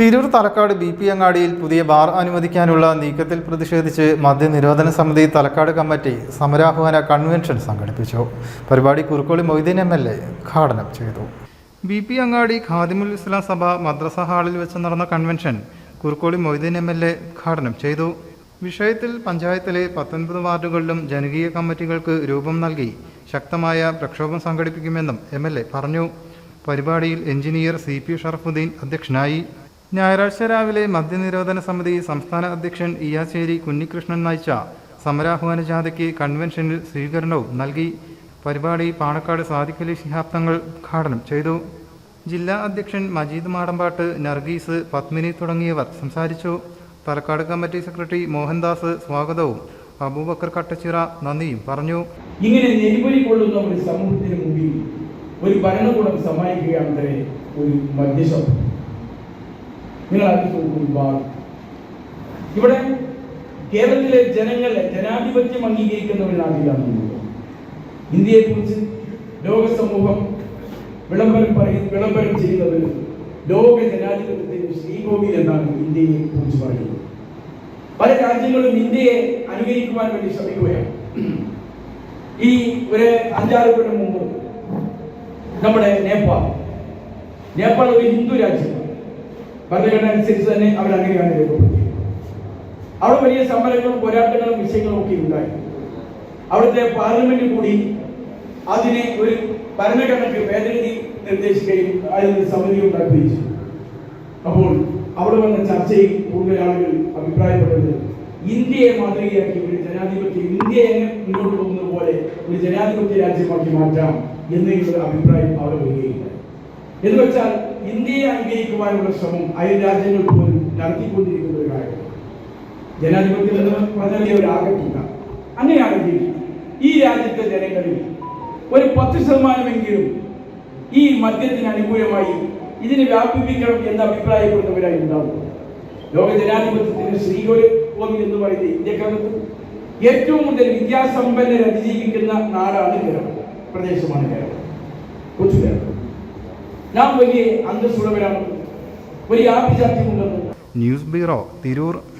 Tirur Thalakkad B P അങ്ങാടിയിൽ പുതിയ bar അനുവദിക്കാനുള്ള നീക്കത്തിൽ പ്രതിഷേധിച്ച് മദ്യനിരോധന സമിതി തലക്കാട് കമ്മിറ്റി സമരാഹ്വാന കൺവെൻഷൻ സംഘടിപ്പിച്ചു. പരിപാടി Kurukkoli Moideen M L A ഉദ്ഘാടനം ചെയ്തു. ബി പി അങ്ങാടി ഖാദിമുൽ ഇസ്ലാം സഭ മദ്രസ ഹാളിൽ വെച്ച് നടന്ന convention Kurukkoli Moideen M L A ഉദ്ഘാടനം ചെയ്തു. വിഷയത്തിൽ പഞ്ചായത്തിലെ പത്തൊൻപത് വാർഡുകളിലും ജനകീയ കമ്മിറ്റികൾക്ക് രൂപം നൽകി ശക്തമായ പ്രക്ഷോഭം സംഘടിപ്പിക്കുമെന്നും എം പറഞ്ഞു. പരിപാടിയിൽ എഞ്ചിനീയർ സി പി ഷറഫുദ്ദീൻ അധ്യക്ഷനായി. ഞായറാഴ്ച രാവിലെ മദ്യനിരോധന സമിതി സംസ്ഥാന അധ്യക്ഷൻ ഇയാശ്ശേരി കുഞ്ഞികൃഷ്ണൻ നയിച്ച സമരാഹ്വാന ജാഥയ്ക്ക് കൺവെൻഷനിൽ സ്വീകരണവും നൽകി. പരിപാടി പാണക്കാട് സാദിഖലി ശിഹാബ് തങ്ങൾ ഉദ്ഘാടനം ചെയ്തു. ജില്ലാ അധ്യക്ഷൻ മജീദ് മാടമ്പാട്ട് നർഗീസ് പത്മിനി തുടങ്ങിയവർ സംസാരിച്ചു. തലക്കാട് കമ്മിറ്റി സെക്രട്ടറി മോഹൻദാസ് സ്വാഗതവും. അബൂബക്കർ കട്ടച്ചിറ നന്ദിയും പറഞ്ഞു. ഇങ്ങനെ നെരിപൊലി കൊള്ളുന്ന ഒരു സമൂഹത്തിന് മുമ്പിൽ ഒരു ഭരണകൂടം സമ്മാനിക്കുകയാണെങ്കിൽ ഒരു മദ്യശം നിങ്ങൾ ബാർ ഇവിടെ കേരളത്തിലെ ജനങ്ങളെ ജനാധിപത്യം അംഗീകരിക്കുന്ന ഒരു നാട്ടിലാണ് ഇന്ത്യയെ കുറിച്ച് ലോക സമൂഹം വിളംബരം പറയും വിളംബരം ചെയ്യുന്നത് ലോക ജനാധിപത്യത്തിന്റെ ശ്രീകോവിൽ എന്നാണ് ഇന്ത്യയെ കുറിച്ച് പറയുന്നത്. പല രാജ്യങ്ങളും ഇന്ത്യയെ അനുകരിക്കുവാൻ വേണ്ടി ശ്രമിക്കുകയാണ്. ഈ ഒരു അഞ്ചാറ് കൊല്ലം മുമ്പ് നമ്മുടെ നേപ്പാൾ. നേപ്പാൾ ഒരു ഹിന്ദു രാജ്യമാണ്. ഭരണഘടന അനുസരിച്ച് തന്നെ അങ്ങനെയാണ് രേഖപ്പെടുത്തിയത് അവിടെ വലിയ സമരങ്ങളും പോരാട്ടങ്ങളും വിഷയങ്ങളും ഒക്കെ ഉണ്ടായി. അവിടുത്തെ പാർലമെന്റ് കൂടി അതിനെ ഒരു ഭരണഘടനയ്ക്ക് ഭേദഗതി നിർദ്ദേശിക്കുകയും അതിനൊരു സമിതി ഉണ്ടാക്കുകയും ചെയ്തു. അപ്പോൾ അവിടെ വന്ന ചർച്ചയിൽ കൂടുതൽ ആളുകൾ അഭിപ്രായപ്പെട്ടത് ഇന്ത്യയെ മാതൃകയാക്കി ഒരു ജനാധിപത്യ ഇന്ത്യ മുന്നോട്ട് പോകുന്നത് പോലെ ഒരു ജനാധിപത്യ രാജ്യമാക്കി മാറ്റാം എന്നുള്ള അഭിപ്രായം അവിടെ വരികയില്ല എന്ന് വെച്ചാൽ ഇന്ത്യയെ അംഗീകരിക്കുവാനുള്ള ശ്രമം അയൽ രാജ്യങ്ങൾ പോലും നടത്തിക്കൊണ്ടിരിക്കുന്ന ഒരു കാര്യമാണ് ജനാധിപത്യം പറഞ്ഞാൽ ഒരു ആകട്ടില്ല അങ്ങനെയാണെങ്കിൽ ഈ രാജ്യത്തെ ജനങ്ങളിൽ ഒരു പത്ത് ശതമാനമെങ്കിലും ഈ മദ്യത്തിന് അനുകൂലമായി ഇതിനെ വ്യാപിപ്പിക്കണം എന്ന് അഭിപ്രായപ്പെടുന്നവരായി ഉണ്ടാവും. ലോക ജനാധിപത്യത്തിന് ശ്രീകോലി എന്ന് പറയുന്നത് ഇന്ത്യക്കകത്ത് ഏറ്റവും കൂടുതൽ വിദ്യാസമ്പന്നർ അതിജീവിക്കുന്ന നാടാണ് കേരളം. പ്രദേശമാണ് കേരളം. കൊച്ചു കേരളം. നാം വലിയ അന്തസ്സുള്ളവരാണ് വലിയ ആഭിജാത്യമുണ്ടെന്ന്. News bureau Tirur.